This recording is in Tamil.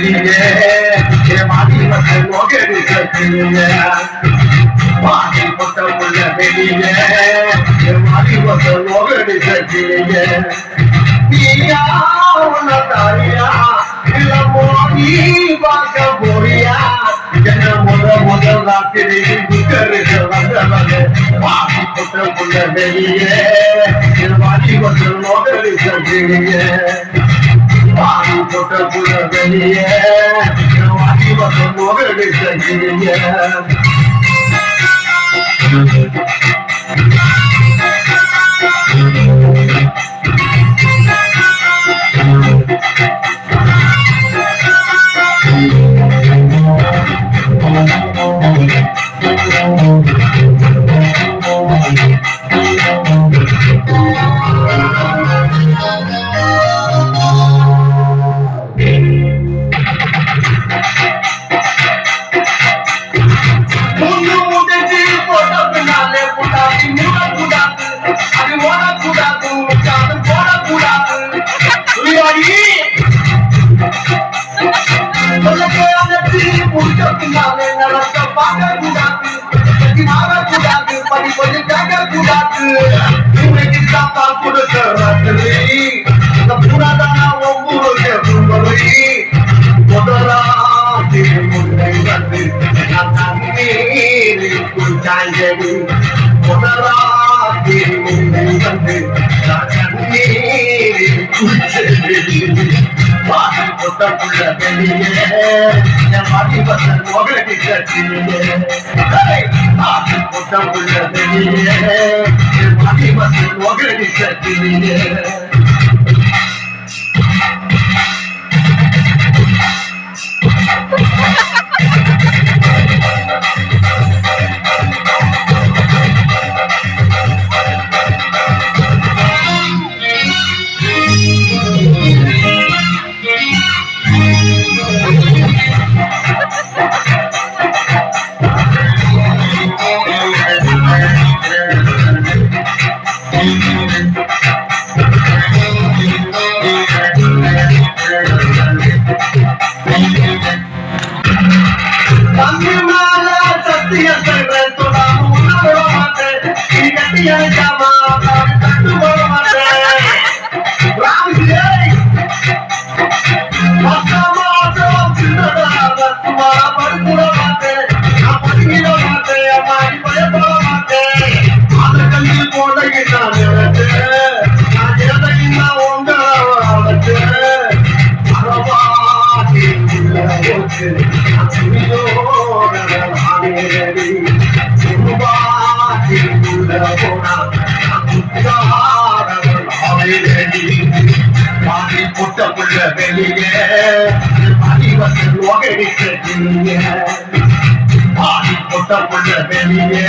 लिए हमारी फ़सलों के विकट लिए पानी फ़सल लगे लिए हमारी फ़सलों के विकट लिए पिया नतारिया लमोनी बाग बोरिया जन्म मुदल मुदल रात्रि गुजर जलग लगे पानी फ़सल लगे लिए हमारी फ़सलों के विकट लिए ಕೊಟ್ಟ ಪುರದಲ್ಲಿಯೇ ಇವತ್ತು ಮೊಗಡಿಸಲಿಯೇ Thank you. முடிச்ச பின்னாலே நடக்க பார்க்கக்கூடாது. கட்டி மாறக்கூடாது படி கொஞ்சம் கேட்கக்கூடாது. இன்னைக்கு சாப்பா கொடுக்க ராத்திரி. இந்த புறாதானா ஒவ்வொரு கேட்கும்படி முதலாதி முன்னை வந்து நான் தண்ணீரில் குளிச்சாஞ்சடி முதலாதி முன்னை வந்து நான் தண்ணீரில் குளிச்சடி பாடி போட்ட புள்ள வெளியே என் பாடி பத்த மோகடி கட்டியே பாடி போட்ட வெளியே என் கட்டியே Yeah, yeah. உள்ள போனா நான் குத்தாரவள் ஆவேடி பாடி புட்ட புள்ள வெளியே பாடி வந்து லோகடி கட்டியே பாடி புட்ட புள்ள வெளியே